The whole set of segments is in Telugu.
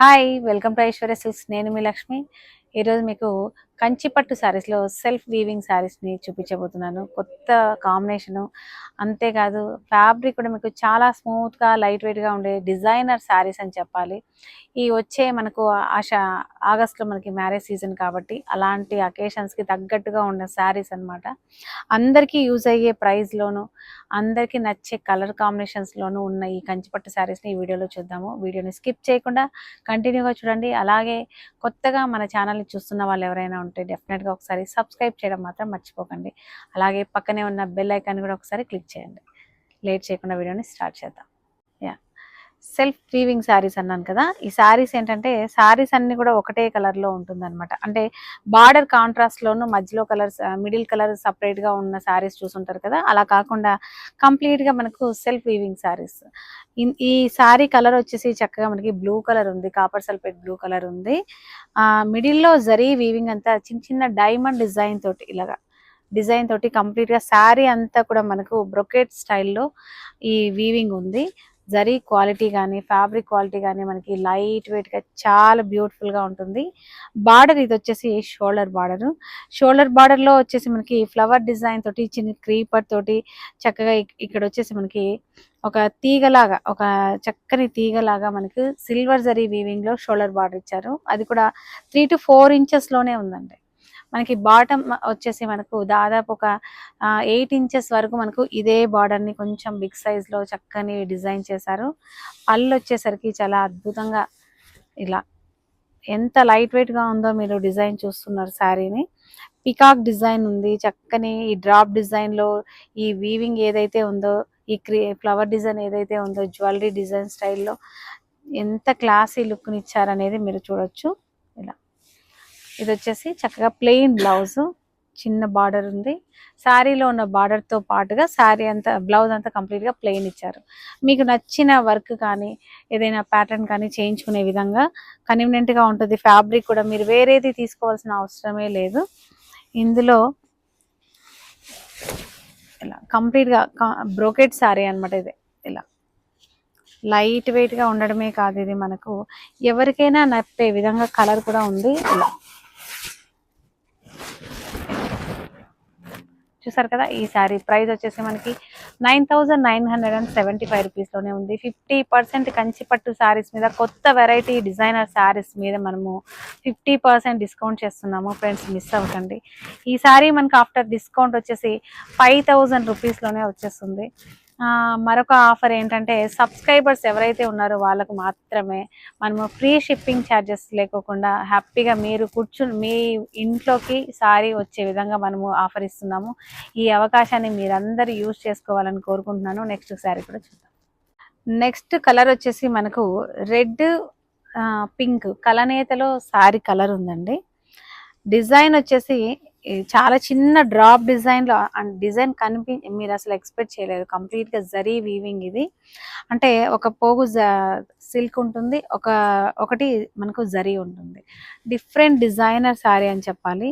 Hi welcome to Aishwarya silks నేను మీ లక్ష్మి. ఈరోజు మీకు కంచిపట్టు శారీస్లో సెల్ఫ్ వీవింగ్ శారీస్ని చూపించబోతున్నాను. కొత్త కాంబినేషను. అంతేకాదు ఫ్యాబ్రిక్ కూడా మీకు చాలా స్మూత్గా లైట్ వెయిట్గా ఉండే డిజైనర్ శారీస్ అని చెప్పాలి. ఈ వచ్చే మనకు ఆశ ఆగస్ట్లో మనకి మ్యారేజ్ సీజన్ కాబట్టి అలాంటి అకేషన్స్కి తగ్గట్టుగా ఉన్న శారీస్ అన్నమాట. అందరికీ యూజ్ అయ్యే ప్రైస్లోను అందరికీ నచ్చే కలర్ కాంబినేషన్స్లోనూ ఉన్న ఈ కంచిపట్టు శారీస్ని ఈ వీడియోలో చూద్దాము. వీడియోని స్కిప్ చేయకుండా కంటిన్యూగా చూడండి. అలాగే కొత్తగా మన ఛానల్ని చూస్తున్న వాళ్ళు ఎవరైనా ఉంటే డెఫినెట్గా ఒకసారి సబ్స్క్రైబ్ చేయడం మాత్రం మర్చిపోకండి. అలాగే పక్కనే ఉన్న బెల్ ఐకాన్ కూడా ఒకసారి క్లిక్ చేయండి. లేట్ చేయకుండా వీడియోని స్టార్ట్ చేద్దాం. సెల్ఫ్ వీవింగ్ శారీస్ అన్నాను కదా ఈ శారీస్ ఏంటంటే శారీస్ అన్ని కూడా ఒకటే కలర్లో ఉంటుందన్నమాట. అంటే బార్డర్ కాంట్రాస్ట్లోనూ మధ్యలో కలర్స్ మిడిల్ కలర్ సపరేట్గా ఉన్న శారీస్ చూసుంటారు కదా అలా కాకుండా కంప్లీట్గా మనకు సెల్ఫ్ వీవింగ్ శారీస్. ఈ శారీ కలర్ వచ్చేసి చక్కగా మనకి బ్లూ కలర్ ఉంది కాపర్ సల్ఫేట్ బ్లూ కలర్ ఉంది. ఆ మిడిల్లో జరీ వీవింగ్ అంతా చిన్న చిన్న డైమండ్ డిజైన్ తోటి ఇలాగా డిజైన్ తోటి కంప్లీట్గా శారీ అంతా కూడా మనకు బ్రొకెట్ స్టైల్లో ఈ వీవింగ్ ఉంది. జరీ క్వాలిటీ కానీ ఫ్యాబ్రిక్ క్వాలిటీ కానీ మనకి లైట్ వెయిట్గా చాలా బ్యూటిఫుల్గా ఉంటుంది. బార్డర్ ఇది వచ్చేసి షోల్డర్ బార్డర్. షోల్డర్ బార్డర్లో వచ్చేసి మనకి ఫ్లవర్ డిజైన్ తోటి చిన్న క్రీపర్ తోటి చక్కగా ఇక్కడ వచ్చేసి మనకి ఒక తీగలాగా ఒక చక్కని తీగలాగా మనకి సిల్వర్ జరీ వీవింగ్లో షోల్డర్ బార్డర్ ఇచ్చారు. అది కూడా త్రీ టు ఫోర్ ఇంచెస్లోనే ఉందండి. మనకి బాటమ్ వచ్చేసి మనకు దాదాపు ఒక ఎయిట్ ఇంచెస్ వరకు మనకు ఇదే బార్డర్ని కొంచెం బిగ్ సైజ్లో చక్కని డిజైన్ చేశారు. పళ్ళు వచ్చేసరికి చాలా అద్భుతంగా ఇలా ఎంత లైట్ వెయిట్గా ఉందో మీరు డిజైన్ చూస్తున్నారు శారీని. పికాక్ డిజైన్ ఉంది చక్కని ఈ డ్రాప్ డిజైన్లో ఈ వీవింగ్ ఏదైతే ఉందో ఈ క్రీ ఫ్లవర్ డిజైన్ ఏదైతే ఉందో జ్యువెలరీ డిజైన్ స్టైల్లో ఎంత క్లాసీ లుక్ని ఇచ్చారనేది మీరు చూడొచ్చు. ఇది వచ్చేసి చక్కగా ప్లెయిన్ బ్లౌజ్ చిన్న బార్డర్ ఉంది. శారీలో ఉన్న బార్డర్తో తో పాటుగా శారీ అంతా బ్లౌజ్ అంతా కంప్లీట్గా ప్లెయిన్ ఇచ్చారు. మీకు నచ్చిన వర్క్ కానీ ఏదైనా ప్యాటర్న్ కానీ చేయించుకునే విధంగా కన్వీనియంట్గా గా ఉంటుంది. ఫ్యాబ్రిక్ కూడా మీరు వేరేది తీసుకోవాల్సిన అవసరమే లేదు. ఇందులో ఇలా కంప్లీట్గా బ్రోకెట్ శారీ అన్నమాట ఇది. ఇలా లైట్ వెయిట్గా ఉండడమే కాదు ఇది మనకు. ఎవరికైనా నప్పే విధంగా కలర్ కూడా ఉంది. ఇలా చూసారు కదా ఈ శారీ ప్రైస్ వచ్చేసి మనకి nine thousand nine hundred and seventy five రూపీస్లోనే ఉంది. ఫిఫ్టీ పర్సెంట్ కంచిపట్టు శారీస్ మీద కొత్త వెరైటీ డిజైనర్ శారీస్ మీద మనము ఫిఫ్టీ పర్సెంట్ డిస్కౌంట్ చేస్తున్నాము. ఫ్రెండ్స్ మిస్ అవ్వకండి. ఈ శారీ మనకి ఆఫ్టర్ డిస్కౌంట్ వచ్చేసి ఫైవ్ థౌజండ్ రూపీస్లోనే వచ్చేస్తుంది. మరొక ఆఫర్ ఏంటంటే సబ్స్క్రైబర్స్ ఎవరైతే ఉన్నారో వాళ్ళకు మాత్రమే మనము ఫ్రీ షిప్పింగ్ ఛార్జెస్ లేకోకుండా హ్యాపీగా మీరు కూర్చుని మీ ఇంట్లోకి సారీ వచ్చే విధంగా మనము ఆఫర్ ఇస్తున్నాము. ఈ అవకాశాన్ని మీరందరూ యూజ్ చేసుకోవాలని కోరుకుంటున్నాను. నెక్స్ట్ శారీ కూడా చూద్దాం. నెక్స్ట్ కలర్ వచ్చేసి మనకు రెడ్ పింక్ కలనేతలో శారీ కలర్ ఉందండి. డిజైన్ వచ్చేసి చాలా చిన్న డ్రాప్ డిజైన్లో అండ్ డిజైన్ కనిపి మీరు అసలు ఎక్స్పెక్ట్ చేయలేదు. కంప్లీట్గా జరీ వీవింగ్ ఇది. అంటే ఒక పోగు సిల్క్ ఉంటుంది ఒక ఒకటి మనకు జరీ ఉంటుంది. డిఫరెంట్ డిజైనర్ శారీ అని చెప్పాలి.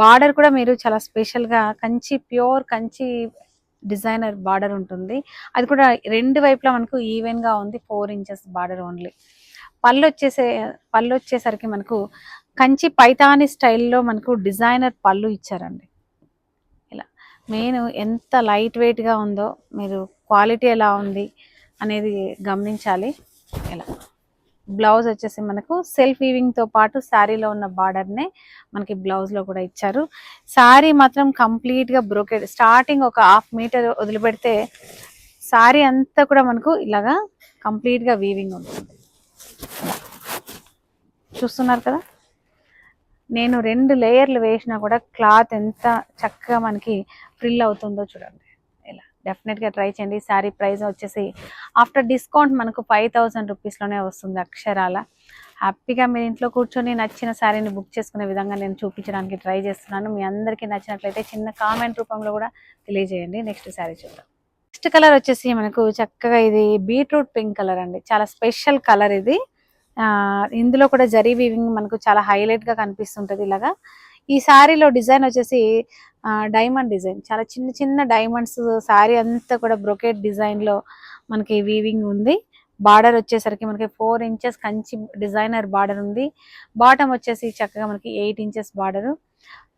బార్డర్ కూడా మీరు చాలా స్పెషల్గా Kanchi pure Kanchi designer border ఉంటుంది. అది కూడా రెండు వైపులా మనకు ఈవెన్గా ఉంది ఫోర్ ఇంచెస్ బార్డర్ ఓన్లీ. పళ్ళు వచ్చేసే పళ్ళు వచ్చేసరికి మనకు కంచి పైతాని స్టైల్లో మనకు డిజైనర్ పళ్ళు ఇచ్చారండి. ఇలా మెయిన్ ఎంత లైట్ వెయిట్గా ఉందో మీరు క్వాలిటీ ఎలా ఉంది అనేది గమనించాలి. ఇలా బ్లౌజ్ వచ్చేసి మనకు సెల్ఫ్ వీవింగ్తో పాటు శారీలో ఉన్న బార్డర్నే మనకి బ్లౌజ్లో కూడా ఇచ్చారు. శారీ మాత్రం కంప్లీట్గా బ్రోకెడ్. స్టార్టింగ్ ఒక హాఫ్ మీటర్ వదిలిపెడితే శారీ అంతా కూడా మనకు ఇలాగా కంప్లీట్గా వీవింగ్ ఉంటుంది. చూస్తున్నారు కదా? నేను రెండు లేయర్లు వేసినా కూడా క్లాత్ ఎంత చక్కగా మనకి ఫ్రిల్ అవుతుందో చూడండి. ఇలా డెఫినెట్గా ట్రై చేయండి. శారీ ప్రైస్ వచ్చేసి ఆఫ్టర్ డిస్కౌంట్ మనకు ఫైవ్ థౌజండ్ రూపీస్లోనే వస్తుంది అక్షరాల. హ్యాపీగా మీరు ఇంట్లో కూర్చొని నచ్చిన శారీని బుక్ చేసుకునే విధంగా నేను చూపించడానికి ట్రై చేస్తున్నాను. మీ అందరికీ నచ్చినట్లయితే చిన్న కామెంట్ రూపంలో కూడా తెలియజేయండి. నెక్స్ట్ శారీ చూద్దాం. నెక్స్ట్ కలర్ వచ్చేసి మనకు చక్కగా ఇది బీట్రూట్ పింక్ కలర్ అండి. చాలా స్పెషల్ కలర్ ఇది. ఇందులో కూడా జరీ వీవింగ్ మనకు చాలా హైలైట్గా ఇలాగా. ఈ శారీలో డిజైన్ వచ్చేసి డైమండ్ డిజైన్ చాలా చిన్న చిన్న డైమండ్స్ శారీ అంతా కూడా బ్రొకెట్ డిజైన్లో మనకి వీవింగ్ ఉంది. బార్డర్ వచ్చేసరికి మనకి four inches Kanchi designer border ఉంది. బాటమ్ వచ్చేసి చక్కగా మనకి ఎయిట్ ఇంచెస్ బార్డర్.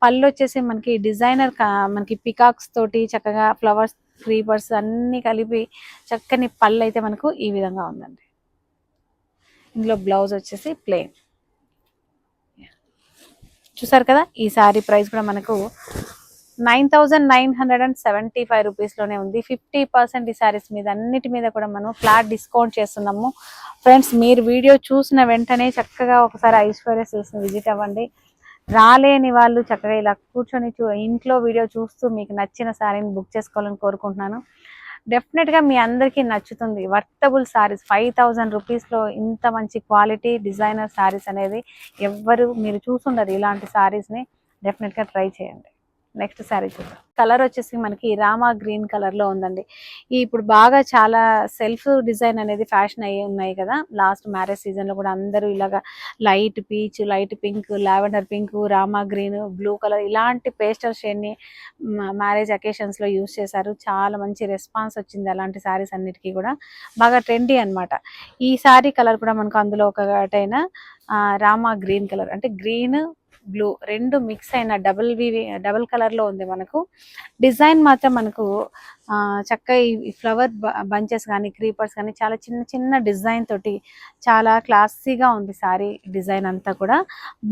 పళ్ళు వచ్చేసి మనకి డిజైనర్ మనకి పికాక్స్ తోటి చక్కగా ఫ్లవర్స్ క్రీపర్స్ అన్ని కలిపి చక్కని పళ్ళు అయితే మనకు ఈ విధంగా ఉందండి. ఇందులో బ్లౌజ్ వచ్చేసి ప్లెయిన్ చూసారు కదా? ఈ సారీ ప్రైస్ కూడా మనకు nine thousand nine hundred and seventy five రూపీస్లోనే ఉంది. ఫిఫ్టీ పర్సెంట్ ఈ సారీస్ మీద అన్నిటి మీద కూడా మనం ఫ్లాట్ డిస్కౌంట్ చేస్తున్నాము. ఫ్రెండ్స్ మీరు వీడియో చూసిన వెంటనే చక్కగా ఒకసారి ఐశ్వర్య సిల్స్ని విజిట్ అవ్వండి. రాలేని వాళ్ళు చక్కగా ఇలా కూర్చొని చూ ఇంట్లో వీడియో చూస్తూ మీకు నచ్చిన శారీని బుక్ చేసుకోవాలని కోరుకుంటున్నాను. డెఫినెట్గా మీ అందరికీ నచ్చుతుంది. వర్తబుల్ శారీస్ ఫైవ్ థౌజండ్ రూపీస్లో ఇంత మంచి క్వాలిటీ డిజైనర్ శారీస్ అనేది ఎవ్వరు మీరు చూసుండరు ఇలాంటి శారీస్ని డెఫినెట్గా ట్రై చేయండి. నెక్స్ట్ శారీ చూద్దాం. కలర్ వచ్చేసి మనకి రామా గ్రీన్ కలర్లో ఉందండి. ఈ ఇప్పుడు బాగా చాలా సెల్ఫ్ డిజైన్ అనేది ఫ్యాషన్ అయ్యి ఉన్నాయి కదా. లాస్ట్ మ్యారేజ్ సీజన్లో కూడా అందరూ ఇలాగా light peach light pink lavender pink Rama green blue colour ఇలాంటి పేస్టల్ షేడ్ని మ్యారేజ్ అకేషన్స్లో యూస్ చేశారు. చాలా మంచి రెస్పాన్స్ వచ్చింది అలాంటి శారీస్ అన్నిటికీ కూడా. బాగా ట్రెండీ అన్నమాట. ఈ శారీ కలర్ కూడా మనకు అందులో ఒకటైన రామా గ్రీన్ కలర్. అంటే గ్రీన్ బ్లూ రెండు మిక్స్ అయిన డబుల్ వి డబుల్ కలర్లో ఉంది మనకు. డిజైన్ మాత్రం మనకు ఆ, చక్కగా ఈ ఫ్లవర్ బంచెస్ కానీ క్రీపర్స్ కానీ చాలా చిన్న చిన్న డిజైన్ తోటి చాలా క్లాసీగా ఉంది సారీ డిజైన్ అంతా కూడా.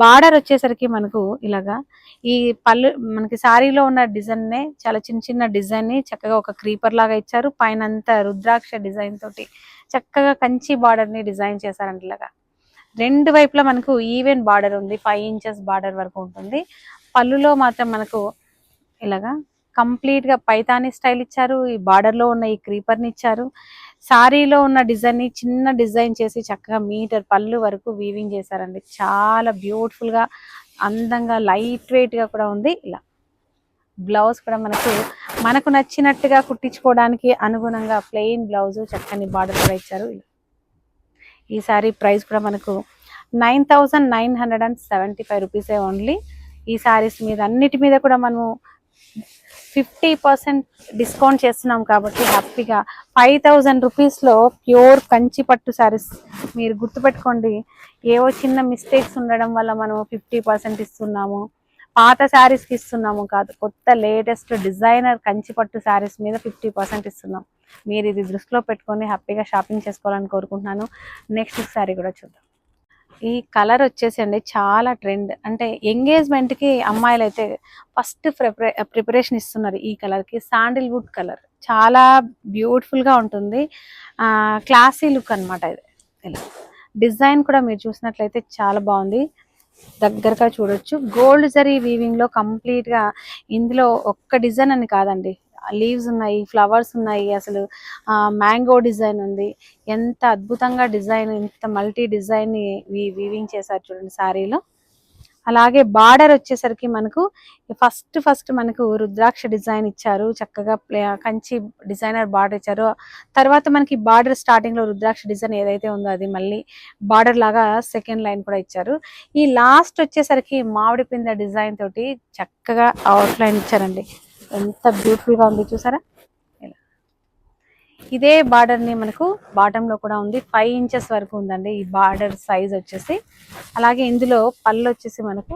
బార్డర్ వచ్చేసరికి మనకు ఇలాగా ఈ పళ్ళు మనకి సారీలో ఉన్న డిజైన్ నే చాలా చిన్న చిన్న డిజైన్ని చక్కగా ఒక క్రీపర్ లాగా ఇచ్చారు. పైన అంతా రుద్రాక్ష డిజైన్ తోటి చక్కగా కంచి బార్డర్ని డిజైన్ చేశారంట ఇలాగా. రెండు వైపులా మనకు ఈవెన్ బార్డర్ ఉంది ఫైవ్ ఇంచెస్ బార్డర్ వరకు ఉంటుంది. పళ్ళులో మాత్రం మనకు ఇలాగా కంప్లీట్గా పైతాని స్టైల్ ఇచ్చారు ఈ బార్డర్లో ఉన్న ఈ క్రీపర్ని ఇచ్చారు. శారీలో ఉన్న డిజైన్ని చిన్న డిజైన్ చేసి చక్కగా మీటర్ పళ్ళు వరకు వీవింగ్ చేశారండి. చాలా బ్యూటిఫుల్గా అందంగా లైట్ వెయిట్గా కూడా ఉంది. ఇలా బ్లౌజ్ కూడా మనకు మనకు నచ్చినట్టుగా కుట్టించుకోవడానికి అనుగుణంగా ప్లెయిన్ బ్లౌజ్ చక్కని బార్డర్ కూడా ఇచ్చారు. ఇలా ఈ శారీ ప్రైస్ కూడా మనకు nine thousand nine hundred and seventy five రూపీసే ఓన్లీ. ఈ శారీస్ మీద అన్నిటి మీద కూడా మనము ఫిఫ్టీ పర్సెంట్ డిస్కౌంట్ చేస్తున్నాం కాబట్టి హ్యాపీగా ఫైవ్ థౌజండ్ రూపీస్లో ప్యూర్ కంచి పట్టు శారీస్ మీరు గుర్తుపెట్టుకోండి. ఏవో చిన్న మిస్టేక్స్ ఉండడం వల్ల మనం ఫిఫ్టీ పర్సెంట్ ఇస్తున్నాము. పాత శారీస్కి ఇస్తున్నాము కాదు కొత్త లేటెస్ట్ డిజైనర్ కంచి పట్టు శారీస్ మీద ఫిఫ్టీ పర్సెంట్ ఇస్తున్నాం. మీరు ఇది దృష్టిలో పెట్టుకొని హ్యాపీగా షాపింగ్ చేసుకోవాలని కోరుకుంటున్నాను. నెక్స్ట్ శారీ కూడా చూద్దాం. ఈ కలర్ వచ్చేసి అండి చాలా ట్రెండ్. అంటే ఎంగేజ్మెంట్కి అమ్మాయిలు అయితే ఫస్ట్ ప్రిపరే ప్రిపరేషన్ ఇస్తున్నారు ఈ కలర్కి శాండిల్వుడ్ కలర్. చాలా బ్యూటిఫుల్గా ఉంటుంది. క్లాసీ లుక్ అన్నమాట ఇది. ఇలా. డిజైన్ కూడా మీరు చూసినట్లయితే చాలా బాగుంది. దగ్గరగా చూడొచ్చు. గోల్డ్ జరీ వీవింగ్లో కంప్లీట్గా ఇందులో ఒక్క డిజైన్ అని కాదండి. లీవ్స్ ఉన్నాయి ఫ్లవర్స్ ఉన్నాయి అసలు మ్యాంగో డిజైన్ ఉంది. ఎంత అద్భుతంగా డిజైన్ ఇంత మల్టీ డిజైన్ని వీవింగ్ చేశారు చూడండి సారీలో. అలాగే బార్డర్ వచ్చేసరికి మనకు ఫస్ట్ ఫస్ట్ మనకు రుద్రాక్ష డిజైన్ ఇచ్చారు. చక్కగా ప్లే- కంచి డిజైనర్ బార్డర్ ఇచ్చారు. తర్వాత మనకి బార్డర్ స్టార్టింగ్లో రుద్రాక్ష డిజైన్ ఏదైతే ఉందో అది మళ్ళీ బార్డర్ లాగా సెకండ్ లైన్ కూడా ఇచ్చారు. ఈ లాస్ట్ వచ్చేసరికి మామిడి పింద డిజైన్ తోటి చక్కగా అవుట్ లైన్ ఇచ్చారండి. ఎంత బ్యూటిఫుల్గా ఉంది చూసారా? ఇదే బార్డర్ని మనకు బాటమ్లో కూడా ఉంది. ఫైవ్ ఇంచెస్ వరకు ఉందండి. ఈ బార్డర్ సైజ్ వచ్చేసి. అలాగే ఇందులో పళ్ళు వచ్చేసి మనకు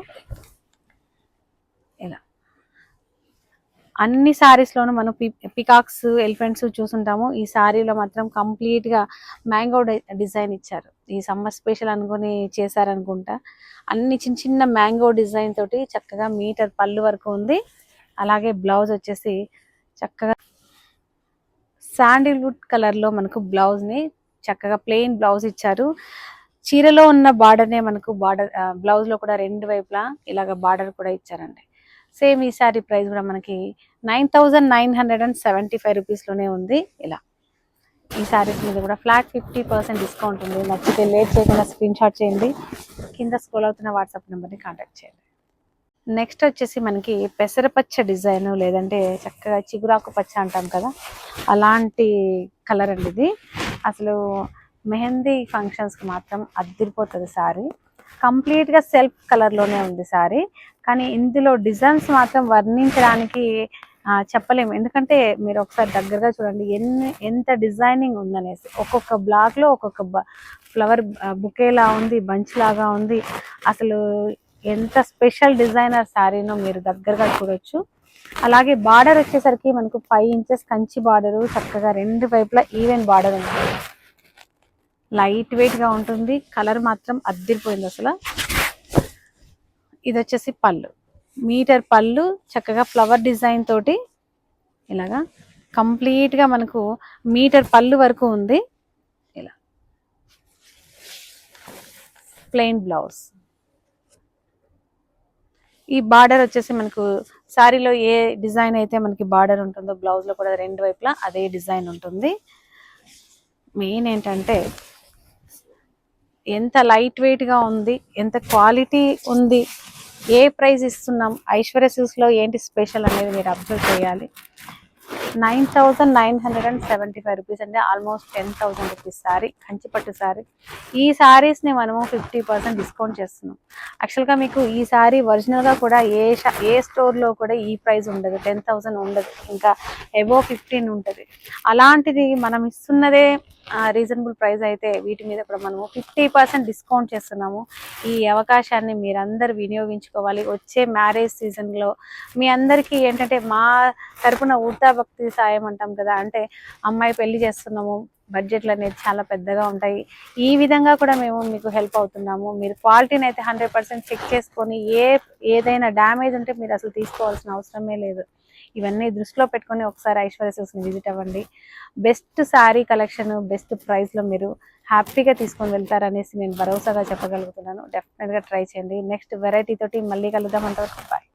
ఇలా. అన్ని సారీస్ లోనూ మనం పికాక్స్ ఎలిఫెంట్స్ చూసుంటాము. ఈ సారీలో మాత్రం కంప్లీట్గా మ్యాంగో డిజైన్ ఇచ్చారు. ఈ సమ్మర్ స్పెషల్ అనుకుని చేశారనుకుంటా. అన్ని చిన్న చిన్న మ్యాంగో డిజైన్ తోటి చక్కగా మీటర్ పళ్ళు వరకు ఉంది. అలాగే బ్లౌజ్ వచ్చేసి చక్కగా శాండిల్వుడ్ కలర్లో మనకు బ్లౌజ్ని చక్కగా ప్లెయిన్ బ్లౌజ్ ఇచ్చారు. చీరలో ఉన్న బార్డర్నే మనకు బార్డర్ బ్లౌజ్లో కూడా రెండు వైపులా ఇలాగ బార్డర్ కూడా ఇచ్చారండి. సేమ్ ఈ శారీ ప్రైస్ కూడా మనకి nine thousand nine hundred and seventy five రూపీస్లోనే ఉంది ఇలా. ఈ శారీస్ మీద కూడా ఫ్లాట్ ఫిఫ్టీ పర్సెంట్ డిస్కౌంట్ ఉంది. నచ్చితే లేట్ చేయకుండా స్క్రీన్ షాట్ చేయండి. కింద స్క్రోల్ అవుతున్న వాట్సాప్ నెంబర్ని కాంటాక్ట్ చేయండి. నెక్స్ట్ వచ్చేసి మనకి పెసరపచ్చ డిజైన్ లేదంటే చక్కగా చిగురాకు పచ్చ అంటాం కదా అలాంటి కలర్ అండి ఇది. అసలు మెహందీ ఫంక్షన్స్కి మాత్రం అద్దరిపోతుంది సారీ కంప్లీట్గా సెల్ఫ్ కలర్లోనే ఉంది సారీ కానీ ఇందులో డిజైన్స్ మాత్రం వర్ణించడానికి చెప్పలేము. ఎందుకంటే మీరు ఒకసారి దగ్గరగా చూడండి ఎన్ని ఎంత డిజైనింగ్ ఉందనేసి. ఒక్కొక్క బ్లాక్లో ఒక్కొక్క ఫ్లవర్ బుకేలా ఉంది బంచ్ లాగా ఉంది. అసలు ఎంత స్పెషల్ డిజైనర్ శారీనో మీరు దగ్గరగా చూడొచ్చు. అలాగే బార్డర్ వచ్చేసరికి మనకు ఫైవ్ ఇంచెస్ కంచి బార్డరు చక్కగా రెండు వైపులా ఈవెన్ బార్డర్ ఉంది. లైట్ వెయిట్గా ఉంటుంది. కలర్ మాత్రం అద్దరిపోయింది అసలు. ఇది వచ్చేసి పళ్ళు. మీటర్ పళ్ళు చక్కగా ఫ్లవర్ డిజైన్ తోటి ఇలాగా కంప్లీట్గా మనకు మీటర్ పళ్ళు వరకు ఉంది. ఇలా. Plain blouse. ఈ బార్డర్ వచ్చేసి మనకు శారీలో ఏ డిజైన్ అయితే మనకి బార్డర్ ఉంటుందో బ్లౌజ్లో కూడా రెండు వైపులా అదే డిజైన్ ఉంటుంది. మెయిన్ ఏంటంటే ఎంత లైట్ వెయిట్గా ఉంది ఎంత క్వాలిటీ ఉంది ఏ ప్రైస్ ఇస్తున్నాం ఐశ్వర్య సిల్స్లో ఏంటి స్పెషల్ అనేది మీరు అబ్జర్వ్ చేయాలి. Nine thousand nine hundred and seventy five rupees అంటే almost ten thousand rupees sari కంచిపట్టు సారీ. ఈ శారీస్ని మనము ఫిఫ్టీ పర్సెంట్ డిస్కౌంట్ చేస్తున్నాం. యాక్చువల్గా మీకు ఈ సారీ ఒరిజినల్గా కూడా ఏ ఏ స్టోర్లో కూడా ఈ ప్రైస్ ఉండదు. టెన్ థౌజండ్ ఉండదు. ఇంకా ఎబో ఫిఫ్టీన్ ఉంటుంది. అలాంటిది మనం ఇస్తున్నదే రీజనబుల్ ప్రైస్ అయితే వీటి మీద కూడా మనము ఫిఫ్టీ పర్సెంట్ డిస్కౌంట్ చేస్తున్నాము. ఈ అవకాశాన్ని మీరందరూ వినియోగించుకోవాలి. వచ్చే మ్యారేజ్ సీజన్లో మీ అందరికీ ఏంటంటే మా తరపున ఊర్తా భక్తి సాయం అంటాం కదా. అంటే అమ్మాయి పెళ్ళి చేస్తున్నాము బడ్జెట్లు అనేది చాలా పెద్దగా ఉంటాయి. ఈ విధంగా కూడా మేము మీకు హెల్ప్ అవుతున్నాము. మీరు క్వాలిటీని అయితే హండ్రెడ్ పర్సెంట్ చెక్ చేసుకొని ఏ ఏదైనా డ్యామేజ్ ఉంటే మీరు అసలు తీసుకోవాల్సిన అవసరమే లేదు. ఇవన్నీ దృష్టిలో పెట్టుకొని ఒకసారి ఐశ్వర్య సిల్స్ని విజిట్ అవ్వండి. బెస్ట్ శారీ కలెక్షన్ బెస్ట్ ప్రైస్లో మీరు హ్యాపీగా తీసుకొని వెళ్తారనేసి నేను భరోసాగా చెప్పగలుగుతున్నాను. డెఫినెట్గా ట్రై చేయండి. నెక్స్ట్ వెరైటీ తోటి మళ్ళీ కలుద్దాం. అంతవరకు బాయ్